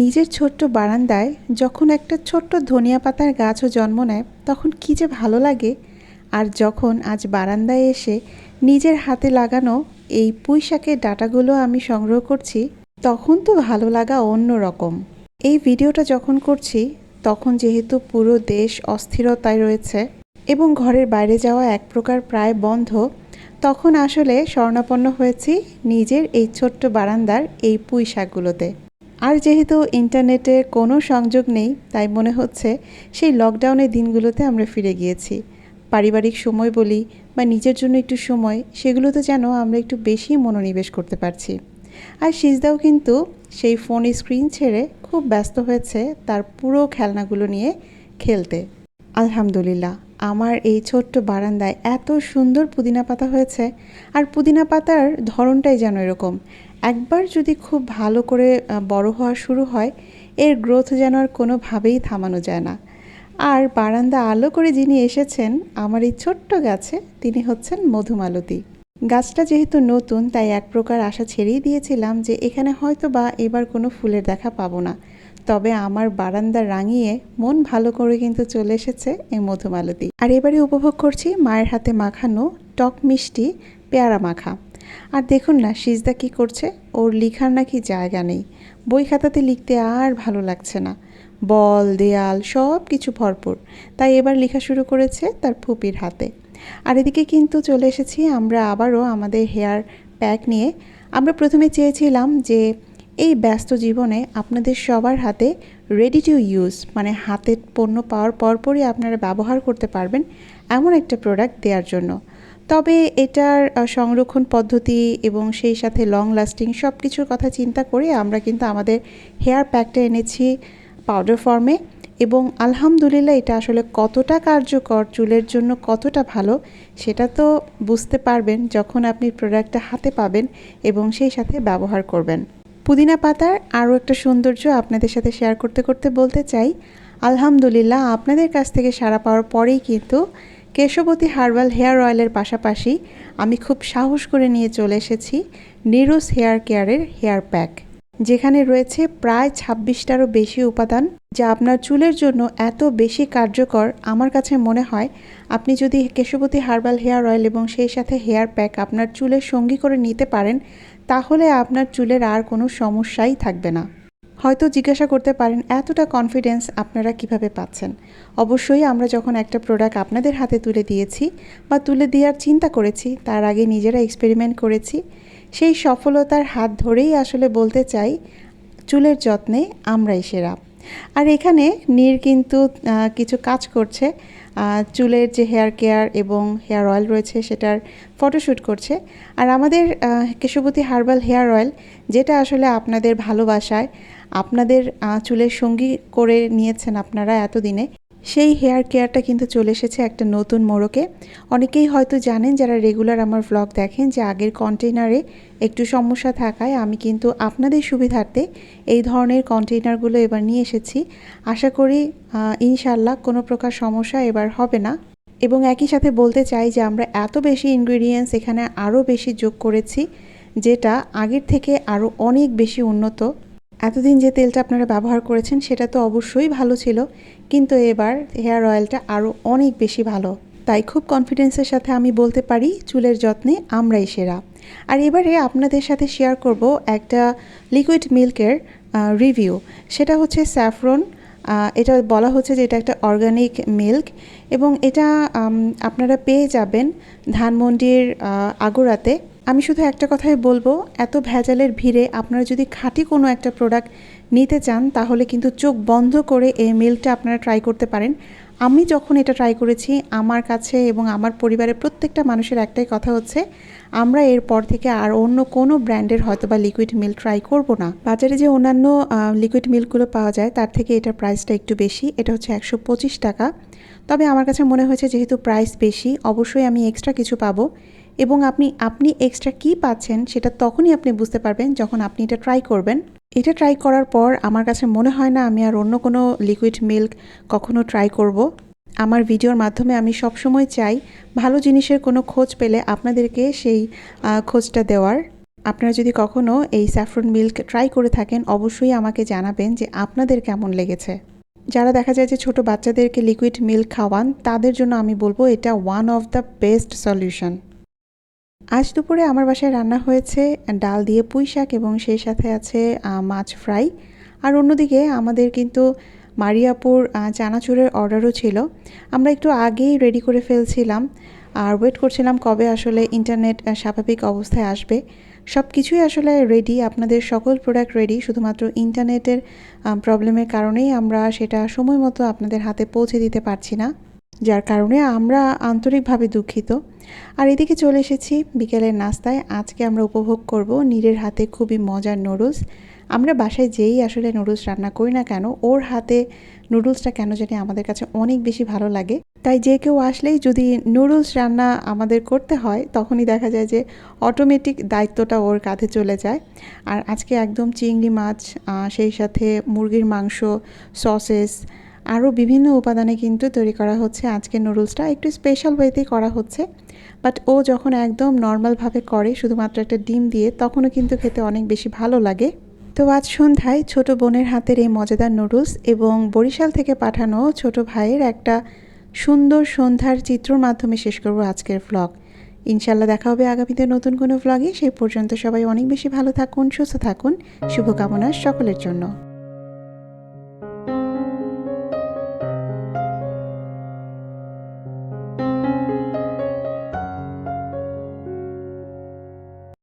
নিজের ছোট্ট বারান্দায় যখন একটা ছোট্ট ধনিয়া পাতার গাছও জন্ম নেয়, তখন কী যে ভালো লাগে। আর যখন আজ বারান্দায় এসে নিজের হাতে লাগানো এই পুঁই শাকের ডাটাগুলো আমি সংগ্রহ করছি, তখন তো ভালো লাগা অন্য রকম। এই ভিডিওটা যখন করছি, তখন যেহেতু পুরো দেশ অস্থিরতায় রয়েছে এবং ঘরের বাইরে যাওয়া এক প্রকার প্রায় বন্ধ, তখন আসলে স্বর্ণাপন্ন হয়েছি নিজের এই ছোট্ট বারান্দার এই পুঁই শাকগুলোতে আর যেহেতু ইন্টারনেটে কোনো সংযোগ নেই, তাই মনে হচ্ছে সেই লকডাউনের দিনগুলোতে আমরা ফিরে গিয়েছি। পারিবারিক সময় বলি বা নিজের জন্য একটু সময়, সেগুলোতে যেন আমরা একটু বেশি মনোনিবেশ করতে পারছি। আর সিজদাও কিন্তু সেই ফোনে স্ক্রিন ছেড়ে খুব ব্যস্ত হয়েছে তার পুরো খেলনাগুলো নিয়ে খেলতে। আলহামদুলিল্লাহ, আমার এই ছোট্ট বারান্দায় এত সুন্দর পুদিনা পাতা হয়েছে, আর পুদিনা পাতার ধরনটাই যেন এরকম। একবার যদি খুব ভালো করে বড় হওয়া শুরু হয়, এর গ্রোথ যেন আর কোনোভাবেই থামানো যায় না। আর বারান্দা আলো করে যিনি এসেছেন, আমার এই ছোট্ট গাছে, তিনি হচ্ছেন মধুমালতী। গাছটা যেহেতু নতুন, তাই এক প্রকার আশা ছেড়েই দিয়েছিলাম যে এখানে হয়তো বা এবার কোনো ফুলের দেখা পাবো না। তবে আমার বারান্দা রাঙিয়ে মন ভালো করে কিন্তু চলে এসেছে এই মধুমালতী। আর এবারে উপভোগ করছি মায়ের হাতে মাখানো টক মিষ্টি পেয়ারা মাখা। আর দেখুন না, সিজদা কি করছে? ওর লিখার নাকি জায়গা নেই। বই খাতাতে লিখতে আর ভালো লাগছে না। বল, দেয়াল, সব কিছু ভরপুর। তাই এবার লেখা শুরু করেছে তার ফুপির হাতে। আর এদিকে কিন্তু চলে এসেছি আমরা আবারও আমাদের হেয়ার প্যাক নিয়ে। আমরা প্রথমে চেয়েছিলাম যে এই ব্যস্ত জীবনে আপনাদের সবার হাতে রেডি টু ইউজ মানে হাতে পণ্য পাওয়ার পরপরই আপনারা ব্যবহার করতে পারবেন এমন একটা প্রোডাক্ট দেওয়ার জন্য। তবে এটার সংরক্ষণ পদ্ধতি এবং সেই সাথে লং লাস্টিং সব কিছুর কথা চিন্তা করে আমরা কিন্তু আমাদের হেয়ার প্যাকটা এনেছি পাউডার ফর্মে এবং আলহামদুলিল্লাহ এটা আসলে কতটা কার্যকর, চুলের জন্য কতটা ভালো সেটা তো বুঝতে পারবেন যখন আপনি প্রোডাক্টটা হাতে পাবেন এবং সেই সাথে ব্যবহার করবেন। পুদিনা পাতার আরও একটা সৌন্দর্য আপনাদের সাথে শেয়ার করতে করতে বলতে চাই। আলহামদুলিল্লাহ আপনাদের কাছ থেকে সাড়া পাওয়ার পরেই কিন্তু কেশবতী হার্বাল হেয়ার অয়েলের পাশাপাশি আমি খুব সাহস করে নিয়ে চলে এসেছি নিরোস হেয়ার কেয়ারের হেয়ার প্যাক, যেখানে রয়েছে প্রায় ছাব্বিশটারও বেশি উপাদান যা আপনার চুলের জন্য এত বেশি কার্যকর আমার কাছে মনে হয় আপনি যদি কেশবতী হার্বাল হেয়ার অয়েল এবং সেই সাথে হেয়ার প্যাক আপনার চুলের সঙ্গী করে নিতে পারেন, তাহলে আপনার চুলের আর কোনো সমস্যাই থাকবে না। হয়তো জিজ্ঞাসা করতে পারেন, এতটা কনফিডেন্স আপনারা কীভাবে পাচ্ছেন? অবশ্যই আমরা যখন একটা প্রোডাক্ট আপনাদের হাতে তুলে দিয়েছি বা তুলে দেওয়ার চিন্তা করেছি, তার আগে নিজেরা এক্সপেরিমেন্ট করেছি, সেই সফলতার হাত ধরেই আসলে বলতে চাই, চুলের যত্নে আমরাই সেরা। আর এখানে নীর কিন্তু কিছু কাজ করছে চুলের যে হেয়ার কেয়ার এবং হেয়ার অয়েল রয়েছে সেটার ফটোশ্যুট করছে। আর আমাদের কেশবতী হার্বাল হেয়ার অয়েল, যেটা আসলে আপনাদের ভালোবাসায়, আপনাদের চুলের সঙ্গী করে নিয়েছেন আপনারা এতদিনে। সেই হেয়ার কেয়ারটা কিন্তু চলে এসেছে একটা নতুন মোড়কে। অনেকেই হয়তো জানেন, যারা রেগুলার আমার ভ্লগ দেখেন, যে আগের কন্টেইনারে একটু সমস্যা থাকায় আমি কিন্তু আপনাদের সুবিধার্থে এই ধরনের কন্টেইনারগুলো এবার নিয়ে এসেছি। আশা করি ইনশাল্লাহ কোনো প্রকার সমস্যা এবার হবে না। এবং একই সাথে বলতে চাই যে আমরা এত বেশি ইনগ্রিডিয়েন্টস এখানে আরও বেশি যোগ করেছি, যেটা আগের থেকে আরও অনেক বেশি উন্নত। এতদিন যে তেলটা আপনারা ব্যবহার করেছেন, সেটা তো অবশ্যই ভালো ছিল। কিন্তু এবার হেয়ার অয়েলটা আরও অনেক বেশি ভালো। তাই খুব কনফিডেন্সের সাথে আমি বলতে পারি, চুলের যত্নে আমরাই সেরা। আর এবারে আপনাদের সাথে শেয়ার করব একটা লিকুইড মিল্কের রিভিউ সেটা হচ্ছে স্যাফরন এটা বলা হচ্ছে যে এটা একটা অর্গানিক মিল্ক এবং এটা আপনারা পেয়ে যাবেন ধানমন্ডির আগোড়াতে। আমি শুধু একটা কথাই বলব, এত ভেজালের ভিড়ে আপনারা যদি খাঁটি কোনো একটা প্রোডাক্ট নিতে চান, তাহলে কিন্তু চোখ বন্ধ করে এই মিল্কটা আপনারা ট্রাই করতে পারেন। আমি যখন এটা ট্রাই করেছি, আমার কাছে এবং আমার পরিবারের প্রত্যেকটা মানুষের একটাই কথা হচ্ছে, আমরা এরপর থেকে আর অন্য কোনো ব্র্যান্ডের হয়তো বা লিকুইড মিল্ক ট্রাই করব না। বাজারে যে অন্যান্য লিকুইড মিল্কগুলো পাওয়া যায়, তার থেকে এটার প্রাইসটা একটু বেশি, এটা হচ্ছে একশো পঁচিশ টাকা। তবে আমার কাছে মনে হয়েছে যেহেতু প্রাইস বেশি, অবশ্যই আমি এক্সট্রা কিছু পাবো। এবং আপনি আপনি এক্সট্রা কী পাচ্ছেন সেটা তখনই আপনি বুঝতে পারবেন যখন আপনি এটা ট্রাই করবেন। এটা ট্রাই করার পর আমার কাছে মনে হয় না আমি আর অন্য কোনো লিকুইড মিল্ক কখনো ট্রাই করব। আমার ভিডিওর মাধ্যমে আমি সবসময় চাই ভালো জিনিসের কোনো খোঁজ পেলে আপনাদেরকে সেই খোঁজটা দেওয়ার। আপনারা যদি কখনও এই স্যাফরন মিল্ক ট্রাই করে থাকেন, অবশ্যই আমাকে জানাবেন যে আপনাদের কেমন লেগেছে। যারা দেখা যায় যে ছোট বাচ্চাদেরকে লিকুইড মিল্ক খাওয়ান, তাদের জন্য আমি বলব এটা one of the best solution আজ দুপুরে আমার বাসায় রান্না হয়েছে ডাল দিয়ে পুঁই শাক এবং সেই সাথে আছে মাছ ফ্রাই। আর অন্যদিকে আমাদের কিন্তু মারিয়াপুর চানাচুরের অর্ডারও ছিল। আমরা একটু আগেই রেডি করে ফেলছিলাম। আর ওয়েট করছিলাম কবে আসলে ইন্টারনেট স্বাভাবিক অবস্থায় আসবে। সব কিছুই আসলে রেডি আপনাদের সকল প্রোডাক্ট রেডি শুধুমাত্র ইন্টারনেটের প্রবলেমের কারণেই আমরা সেটা সময় মতো আপনাদের হাতে পৌঁছে দিতে পারছি না। যার কারণে আমরা আন্তরিকভাবে দুঃখিত। আর এদিকে চলে এসেছি বিকেলের নাস্তায়। আজকে আমরা উপভোগ করব নীরের হাতে খুবই মজার নুডলস। আমরা বাসায় যেই আসলে নুডলস রান্না করি না কেন, ওর হাতে নুডলসটা কেন জানি আমাদের কাছে অনেক বেশি ভালো লাগে। তাই যে কেউ আসলেই যদি নুডলস রান্না আমাদের করতে হয়, তখনই দেখা যায় যে অটোমেটিক দায়িত্বটা ওর কাঁধে চলে যায়। আর আজকে একদম চিংড়ি মাছ সেই সাথে মুরগির মাংস, সসেস আরও বিভিন্ন উপাদানে কিন্তু তৈরি করা হচ্ছে। আজকের নুডলসটা একটু স্পেশাল ওয়েতেই করা হচ্ছে। বাট ও যখন একদম নর্মালভাবে করে, শুধুমাত্র একটা ডিম দিয়ে, তখনও কিন্তু খেতে অনেক বেশি ভালো লাগে। তো আজ সন্ধ্যায় ছোট বোনের হাতের এই মজাদার নুডলস এবং বরিশাল থেকে পাঠানো ছোট ভাইয়ের একটা সুন্দর সন্ধ্যার চিত্রর মাধ্যমে শেষ করব আজকের ভ্লগ ইনশাল্লাহ দেখা হবে আগামীতে নতুন কোনো ভ্লগে সেই পর্যন্ত সবাই অনেক বেশি ভালো থাকুন, সুস্থ থাকুন। শুভকামনা সকলের জন্য।